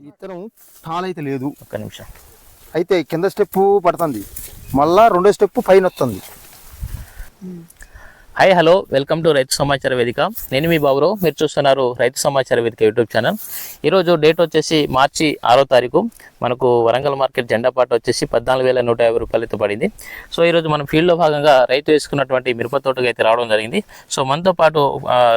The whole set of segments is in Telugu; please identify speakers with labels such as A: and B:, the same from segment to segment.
A: ఈ ఇత్తనం తాళైతే లేదు.
B: ఒక్క నిమిషం.
A: అయితే కింద స్టెప్ పడుతుంది. మళ్ళా రెండో స్టెప్ పైన వస్తుంది.
B: హాయ్ హలో వెల్కమ్ టు రైతు సమాచార వేదిక నేను మీ బాబురావు. మీరు చూస్తున్నారు రైతు సమాచార వేదిక యూట్యూబ్ ఛానల్ ఈరోజు డేట్ వచ్చేసి మార్చి ఆరో తారీఖు. మనకు వరంగల్ మార్కెట్ జెండా పాట వచ్చేసి పద్నాలుగు వేల నూట యాభై రూపాయలతో పడింది. సో ఈరోజు మనం ఫీల్డ్లో భాగంగా రైతు వేసుకున్నటువంటి మిరప తోటకు అయితే రావడం జరిగింది. సో మనతో పాటు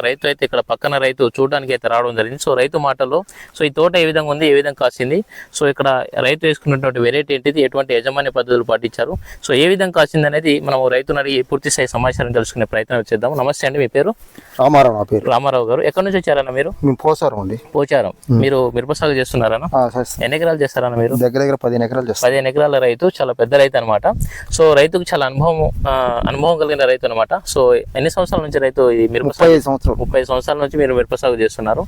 B: రైతు అయితే ఇక్కడ పక్కన రైతు చూడడానికి అయితే రావడం జరిగింది. సో రైతు మాటల్లో సో ఈ తోట ఏ విధంగా ఉంది ఏ విధంగా కాసింది? సో ఇక్కడ రైతు వేసుకున్నటువంటి వెరైటీ ఏంటిది? ఎటువంటి యజమాని పద్ధతులు పాటించారు? సో ఏ విధంగా కాసింది అనేది మనం రైతుని అడిగి పూర్తి స్థాయి సమాచారం తెలుసుకునే ప్రయత్నం చేద్దాం నమస్తే అండి మీ పేరు?
A: రామారావు నా పేరు.
B: రామారావు గారు. ఎక్కడి నుంచి వచ్చారన్న మీరు?
A: మేము పోసారం అండి.
B: పోచారం. మీరు మిరప సాగు చేస్తున్నారన్న. ఎన్ని ఎకరాలు చేస్తారన్న మీరు?
A: దగ్గర దగ్గర పదిహేను ఎకరాలు చేస్తాం.
B: పదిహేను ఎకరాల రైతు చాలా పెద్ద రైతు అనమాట సో రైతుకు చాలా అనుభవం అనుభవం కలిగిన రైతు అనమాట సో ఎన్ని సంవత్సరాల నుంచి రైతు ఈ మిరప
A: ముప్పై సంవత్సరాలు.
B: ముప్పై సంవత్సరాల నుంచి మీరు మిరప సాగు చేస్తున్నారు.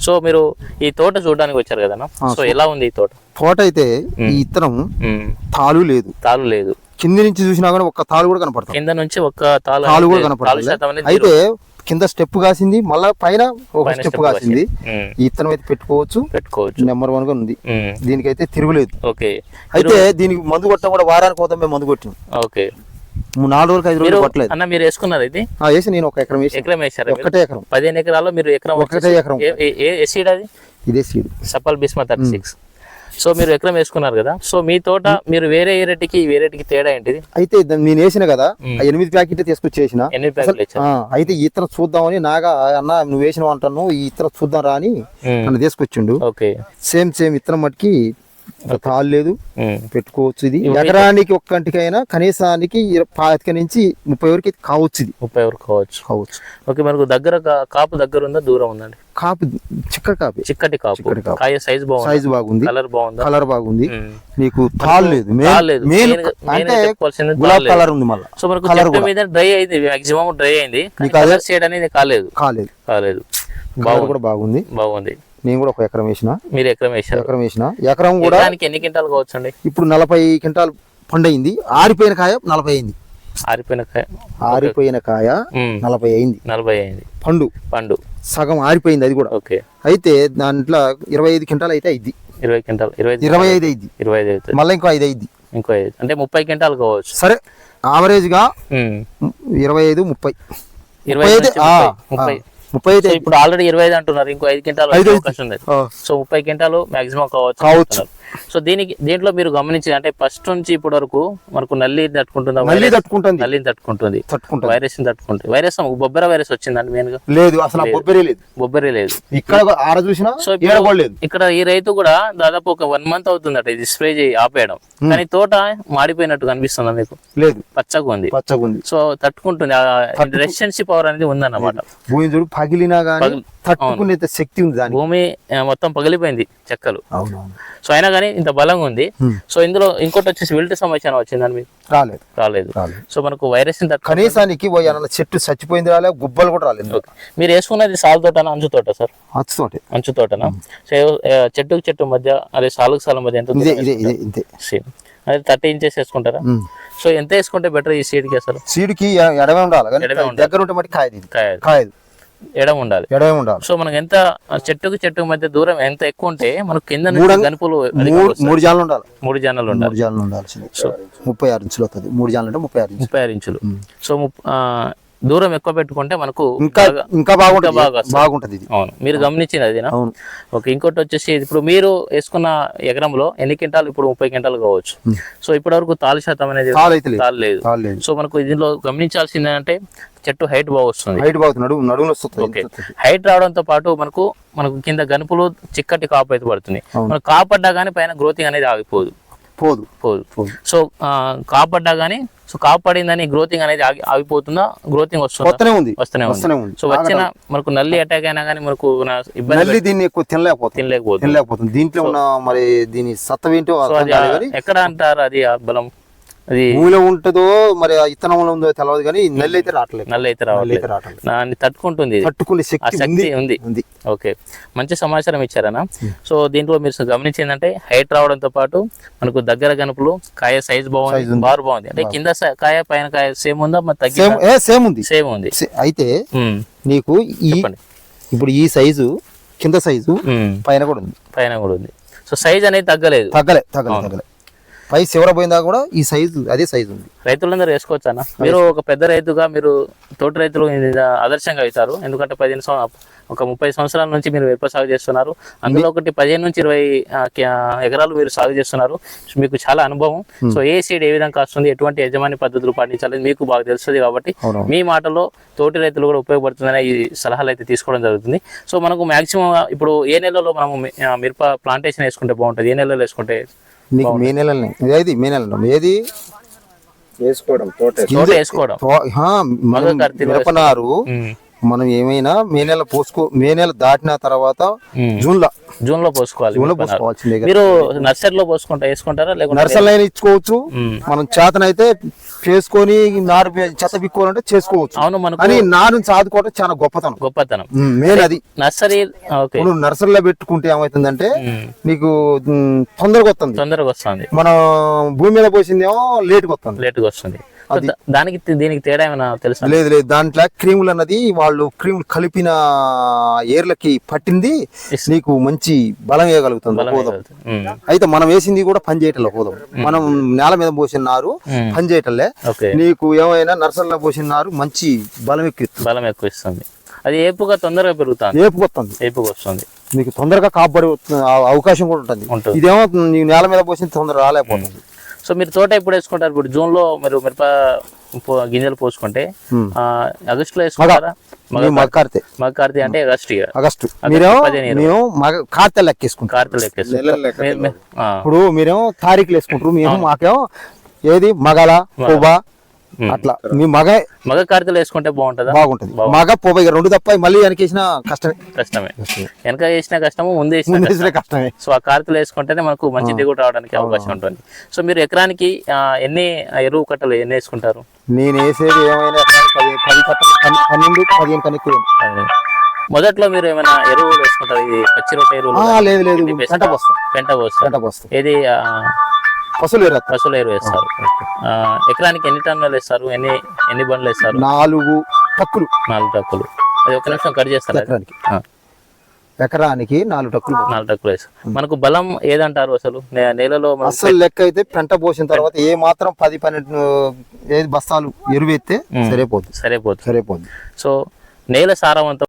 B: సో మీరు ఈ తోట చూడడానికి వచ్చారు కదన్నా? సో ఎలా ఉంది ఈ తోట?
A: తోట అయితే ఈ ఇత్తనం తాలు లేదు.
B: తాలు లేదు.
A: కింది నుంచి చూసినా కానీ ఒక్క తాలు కూడా కనపడుతుంది
B: కింద నుంచి ఒక్క తాలు
A: తాలు కూడా కనపడుతుంది అయితే కింద స్టెప్ కాసింది మళ్ళా పైన ఒక స్టెప్ కాసింది. ఇత్తనం అయితే పెట్టుకోవచ్చు.
B: పెట్టుకోవచ్చు.
A: నెంబర్ వన్గా ఉంది.
B: ఉమ్,
A: దీనికైతే తిరుగులేదు.
B: ఓకే.
A: అయితే దీనికి మందు కొట్టడం కూడా వారానికి పోతాం మేము మందు కొట్టినాం.
B: ఓకే.
A: నాలుగు ఐదు రోజులు కొట్టలేదు
B: అన్న మీరు వేసుకున్నారు ఇది?
A: వేసి నేను ఒక ఎకరం వేసి
B: ఎకరం వేసారు
A: ఒక్కటే ఎకరం.
B: పదిహేను ఎకరాల్లో మీరు ఎకరం
A: ఒకటే ఎకరం.
B: ఏ సీడ్ అది?
A: ఇదే సీడ్
B: సపల్ బిస్మా థర్టీ సిక్స్. సో మీరు ఎకరం వేసుకున్నారు కదా. సో మీ తోట మీరు వేరే వేరేటికి తేడా ఏంటిది?
A: అయితే నేను వేసిన కదా ఆ ఎనిమిది ప్యాకెట్ తీసుకొచ్చేసిన
B: ఇచ్చారు.
A: ఆ, అయితే ఈ ఇతర చూద్దామని నాగా అన్న నువ్వు వేసిన అంటాను ఈ ఇతర చూద్దాం రా అని
B: ఉమ్,
A: నన్ను తీసుకొచ్చిండు.
B: ఓకే
A: సేమ్ సేమ్ ఇతరం మట్టుకి తాళ్ళు లేదు. పెట్టుకోవచ్చు ఇది. ఎకరానికి ఒక్కంటికైనా కనీసానికి పాతిక నుంచి ముప్పై వరకు కావచ్చు ఇది.
B: ముప్పై వరకు కావచ్చు.
A: కావచ్చు.
B: ఓకే మనకు దగ్గర కాపు దగ్గర ఉందా దూరం ఉందండి?
A: కాపు చిక్క కాపి.
B: చిక్కటి కాపు.
A: చిక్కటి కాపు.
B: కాయ సైజ్ బాగుంది?
A: సైజు బాగుంది.
B: కలర్ బాగుందా?
A: కలర్ బాగుంది. నీకు తాళ్ళు లేదు. మెయిన్ అంటే గులాబ్. కలర్ ఉంది మళ్ళీ.
B: సో మనకు
A: కలర్
B: మీద డ్రై అయింది. మాక్సిమం డ్రై అయింది. కలర్ షేడ్ అనేది కాలేదు.
A: కాలేదు.
B: కాలేదు. బాగుంది
A: కూడా బాగుంది.
B: బాగుంది.
A: నేను కూడా ఒక ఎకరం వేసిన.
B: మీరు ఎకరం వేశారు.
A: ఎకరం వేసిన. ఎకరం కూడా
B: ఎన్ని క్వింటాలు కావచ్చు అండి
A: ఇప్పుడు నలభై క్వింటాల్ పండయింది. ఆరిపోయిన కాయ నలభై అయింది
B: ఆరిపోయిన కాయ.
A: ఆరిపోయిన కాయ నలభై అయింది
B: నలభై అయింది
A: పండు.
B: పండు.
A: సగం ఆరిపోయింది అది కూడా.
B: ఓకే.
A: అయితే దాంట్లో ఇరవై ఐదు క్వింటాల్ అయితే అయింది
B: ఇరవై క్వింటాల్. ఇరవై
A: ఇరవై ఐదు అయింది
B: ఇరవై ఐదు అవుతుంది.
A: మళ్ళీ ఇంకో ఐదు అయింది
B: ఇంకో ఐదు అంటే ముప్పై క్వింటాలు కావచ్చు.
A: సరే ఆవరేజ్గా
B: ఉమ్,
A: ఇరవై ఐదు ముప్పై
B: ఇరవై ఐదు ముప్పై. ముప్పై
A: అయితే
B: ఇప్పుడు ఆల్రెడీ ఇరవై ఐదు అంటున్నారు ఇంకో ఐదు క్వింటాలు. అవకాశం ఉంది
A: ఆ,
B: సో ముప్పై క్వింటాలు మాక్సిమం కావచ్చు. సో దీనికి దీంట్లో మీరు గమనించి అంటే ఫస్ట్ నుంచి ఇప్పటి వరకు మనకు నల్లి తట్టుకుంటుందా వైరస్?
A: తట్టుకుంటుంది.
B: నల్లిని తట్టుకుంటుంది.
A: తట్టుకుంటుంది.
B: వైరస్ తట్టుకుంటుంది. వైరస్ బొబ్బర వైరస్ వచ్చిందండి మెయిన్గా?
A: లేదు అసలు బొబ్బరి లేదు.
B: బొబ్బరి లేదు.
A: ఇక్కడ ఆడ చూసినా
B: సో
A: లేదు
B: ఇక్కడ ఈ రైతు కూడా దాదాపు ఒక వన్ మంత్ అవుతుందట ఇది స్ప్రే చేయి ఆపేయడం. కానీ తోట మాడిపోయినట్టు కనిపిస్తుందా మీకు?
A: లేదు.
B: పచ్చగా ఉంది.
A: పచ్చగా ఉంది.
B: సో తట్టుకుంటుంది. రెసిస్టెన్సీ పవర్ అనేది ఉందన్నమాట.
A: భూమి చూడు పగిలినా గానీ తట్టుకునే శక్తి ఉంది దానికి.
B: భూమి మొత్తం పగిలిపోయింది చెక్కలు. సో అయినా కానీ ఇంత బలంగా ఉంది. సో ఇందులో ఇంకోటి వచ్చేసి విల్ట్ సమస్య వచ్చిందని
A: రాలేదు.
B: రాలేదు.
A: రాలేదు.
B: సో మనకు వైరస్
A: కనీసానికి చెట్టు చచ్చిపోయింది రాలే గుబ్బలు కూడా రాలేదు.
B: మీరు వేసుకున్నది సాల్ తోటనా అంచు తోట సార్?
A: అచ్చుతోటి
B: అంచు తోటనా? సో చెట్టుకు చెట్టు మధ్య అదే సాలుకు సాల మధ్య ఎంత సేమ్. అదే థర్టీ ఇంచెస్ వేసుకుంటారా. సో ఎంత వేసుకుంటే బెటర్ ఈ సీడ్కి అసలు?
A: సీడుకి ఎడమే ఉండాలి. దగ్గర ఉంటే మట్టి కాయదు. కాయదు.
B: ఎడం ఉండాలి.
A: ఎడమే ఉండాలి.
B: సో మనకి ఎంత చెట్టుకు చెట్టుకు మధ్య దూరం ఎంత ఎక్కువ ఉంటే మనకు కింద
A: మూడు-
B: గనుపులు
A: మూడు జాన్లు ఉండాలి.
B: మూడు జనాలు ఉండాలి.
A: మూడు జాన్లు ఉండాల్సింది. ముప్పై ఆరు ఇంచులు అవుతుంది మూడు జాన్లు అంటే ముప్పై ఆరు
B: ముప్పై ఆరు ఇంచులు. సో దూరం ఎక్కువ పెట్టుకుంటే మనకు
A: ఇంకా ఇంకా బాగుంటుంది. బాగుంటది ఇది.
B: అవును. మీరు గమనించింది
A: అవును.
B: ఓకే ఇంకోటి వచ్చేసి ఇప్పుడు మీరు వేసుకున్న ఎకరంలో ఎన్ని క్వింటాలు? ఇప్పుడు ముప్పై క్వింటాలు కావచ్చు. సో ఇప్పటి వరకు తాలు శాతం అనేది
A: తాలు అయితే లేదు.
B: సో మనకు దీనిలో గమనించాల్సింది అంటే చెట్టు హైట్ బాగా వస్తుంది.
A: హైట్ బాగుతుంది నడుము వస్తుంది.
B: ఓకే. హైట్ రావడంతో పాటు మనకు మనకు కింద గనుపులు చిక్కటి కాపు అయితే పడుతుంది. మనకు కాపడ్డా కానీ పైన గ్రోతింగ్ అనేది ఆగిపోదు.
A: పోదు.
B: పోదు.
A: పోదు.
B: సో కాపడ్డా కానీ సో కాపడిందని గ్రోతింగ్ అనేది ఆగి ఆగిపోతుందా? గ్రోతింగ్ వస్తుందా?
A: వస్తూనే ఉంది.
B: వస్తూనే
A: వస్తూనే
B: ఉంది. సో వచ్చిన మనకు నల్లి అటాక్ అయినా కానీ మనకు ఇబ్బంది
A: మళ్ళీ దీన్ని ఎక్కువ తినలేకపోతుంది
B: తినలేకపోతుంది.
A: తినలేకపోతుంది. దీంట్లో ఉన్న మరి దీని సత్తం ఏంటో
B: ఎక్కడ అంటారు అది బలం? అది
A: భూమిలో ఉంటుందో మరి ఇత్తనంలో ఉందో తెలియదు కానీ నెల్లి అయితే రావట్లేదు.
B: నల్ల అయితే రావట్లేదు. దాన్ని తట్టుకుంటుంది.
A: తట్టుకునే శక్తి ఉంది.
B: ఉంది. ఓకే. మంచి సమాచారం ఇచ్చారనా? సో దీంట్లో మీరు గమనించిందంటే హైట్ రావడంతో పాటు మనకు దగ్గర గనుపులు కాయ సైజ్ బాగుంది బారు బాగుంది. అంటే కింద స- కాయ పైన కాయ సేమ్ ఉందా? మరి తగ్గి
A: సేమ్ ఉంది.
B: సేమ్ ఉంది.
A: అయితే నీకు ఈ. ఇప్పుడు ఈ సైజు కింద సైజు పైన కూడా ఉంది.
B: పైన కూడా ఉంది. సో సైజ్ అనేది తగ్గలేదు.
A: తగ్గలే తగ్గలే తగ్గలే. పై చివర పోయిందా కూడా ఈ సైజు అదే సైజు ఉంది.
B: రైతులందరూ వేసుకోవచ్చు అన్న. మీరు ఒక పెద్ద రైతుగా మీరు తోటి రైతులు ఆదర్శంగా అవుతారు. ఎందుకంటే పదిహేను సంవ- ఒక ముప్పై సంవత్సరాల నుంచి మీరు మిరప సాగు చేస్తున్నారు. అందులో ఒకటి పదిహేను నుంచి ఇరవై ఎకరాలు మీరు సాగు చేస్తున్నారు. మీకు చాలా అనుభవం. సో ఏ సీడ్ ఏ విధంగా వస్తుంది ఎటువంటి యజమాని పద్ధతులు పాటించాలి మీకు బాగా తెలుస్తుంది కాబట్టి మీ మాటలో తోటి రైతులు కూడా ఉపయోగపడుతుందని ఈ సలహాలు అయితే తీసుకోవడం జరుగుతుంది. సో మనకు మాక్సిమం ఇప్పుడు ఏ నెలలో మనము మిరప ప్లాంటేషన్ వేసుకుంటే బాగుంటుంది? ఏ నెలలో వేసుకుంటే
A: నీకు మే నెలనే ఏది? మే నెల ఏది?
C: వేసుకోవడం తోట.
A: మనం మిరపనారు మనం ఏమైనా మే నెల పోసుకో మే నెల దాటిన తర్వాత.
B: జూన్లో జూన్లో పోసుకోవాలి జూన్లో.
A: పోసుకోవాల్సిందే.
B: మీరు నర్సరీలో పోసుకుంటా వేసుకుంటారా లేకుంటే
A: నర్సరీలో అయినా ఇచ్చుకోవచ్చు. మనం చేతనైతే చేసుకొని నారు చెత్త పిక్కోవాలంటే చేసుకోవచ్చు.
B: అవును మనకు
A: కానీ నారుని సాదుకోవడం చాలా గొప్పతనం.
B: గొప్పతనం.
A: మెయిన్ అది.
B: నర్సరీ
A: ఇప్పుడు నర్సరీలో పెట్టుకుంటే ఏమవుతుందంటే. నీకు తొందరగా వస్తుంది.
B: తొందరగా వస్తుంది.
A: మనం భూమి మీద పోసిందేమో లేట్గా వస్తుంది.
B: లేట్గా వస్తుంది. దానికి దీనికి తేడా ఏమైనా తెలుసా?
A: లేదు లేదు. దాంట్లో క్రీములు అన్నది వాళ్ళు క్రీములు కలిపిన ఏర్లకి పట్టింది నీకు మంచి బలం వేయగలుగుతుంది.
B: ఉమ్.
A: అయితే మనం వేసింది కూడా పని చేయటంలో హోదం. మనం నేల మీద పోసిన నారు
B: ఉమ్.
A: పని చేయటంలే.
B: ఓకే.
A: నీకు ఏమైనా నర్సరీలో పోసిన నారు మంచి బలం ఎక్కిస్తుంది
B: బలం ఎక్కువ ఇస్తుంది అది ఏపుగా తొందరగా పెరుగుతుంది.
A: ఏపుకు వస్తుంది
B: ఏపుగా వస్తుంది.
A: నీకు తొందరగా కాపాడే అవకాశం కూడా ఉంటుంది.
B: ఉంటుంది.
A: ఇదేమో నీకు నేల మీద పోసిన తొందరగా రాలేకపోతుంది.
B: సో మీరు తోట ఎప్పుడు వేసుకుంటారు? ఇప్పుడు జూన్లో మీరు మిరప గింజలు పోసుకుంటే
A: ఉమ్.
B: ఆ, ఆగస్టులో వేసుకుంటారా?
A: నీవు మగ కార్తె
B: మగ కార్తీ అంటే ఆగస్ట్
A: ఆగస్టు. మేము కార్తె లెక్కేసుకుంటాం
B: కార్తీలు లెక్కేస్తారు
C: నెలల లెక్క
B: మీ- మీ- ఆ,
A: ఇప్పుడు మీరేమో తారీఖులు వేసుకుంటారు. మేము మాకేమో ఏది? మగల పొబ అట్లా. మీ మగ
B: మగ కార్తీలు వేసుకుంటే బాగుంటుందా?
A: బాగుంటది. మగ ఇక రెండు తప్ప మళ్ళీ వెనకేసిన కష్టమే.
B: కష్టమే. వెనక చేసిన కష్టము ముందు.
A: వేసిన కష్టమే.
B: సో ఆ కార్తీలు వేసుకుంటేనే మనకు మంచి దిగుబడి రావడానికి అవకాశం ఉంటుంది. సో మీరు ఎకరానికి ఎన్ని ఎరువు కట్టలు ఎన్ని వేసుకుంటారు?
A: నేను వేసేది ఏమైనా పది కట్టలు పన్నె- పన్నెండు పదిహేను కన్నా ఎక్కువ
B: అదే. మొదట్లో మీరు ఏమైనా ఎరువులు వేసుకుంటారు? ఇది పచ్చి రొట్టె ఎరువులు
A: లేదు లేదు.
B: ఇది
A: పెంట పోస్తాం
B: పెంట పోస్తారు
A: పెంట పోస్తాం
B: ఆ,
A: పశువులు ఎరత్తాం
B: పశువుల ఎరువు వేస్తారు. ఎకరానికి ఎన్ని టన్నులు వేస్తారు? ఎన్ని ఎన్ని బండ్లు వేస్తారు?
A: నాలుగు టక్కులు.
B: నాలుగు టక్కులు. అది ఒక నిమిషం కట్ చేస్తారు?
A: ఎకరానికి. ఎకరానికి నాలుగు టక్కులు.
B: నాలుగు టక్కులు వేస్తారు. మనకు బలం ఏదంటారు అసలు? నేలలో
A: అసలు లెక్క అయితే పెంట పోసిన తర్వాత ఏ మాత్రం పది పన్నెండు ఏది బస్తాలు ఎరువు ఎత్తే సరిపోద్ది
B: సరిపోతుంది
A: సరిపోద్ది
B: సో నేల సారవంతం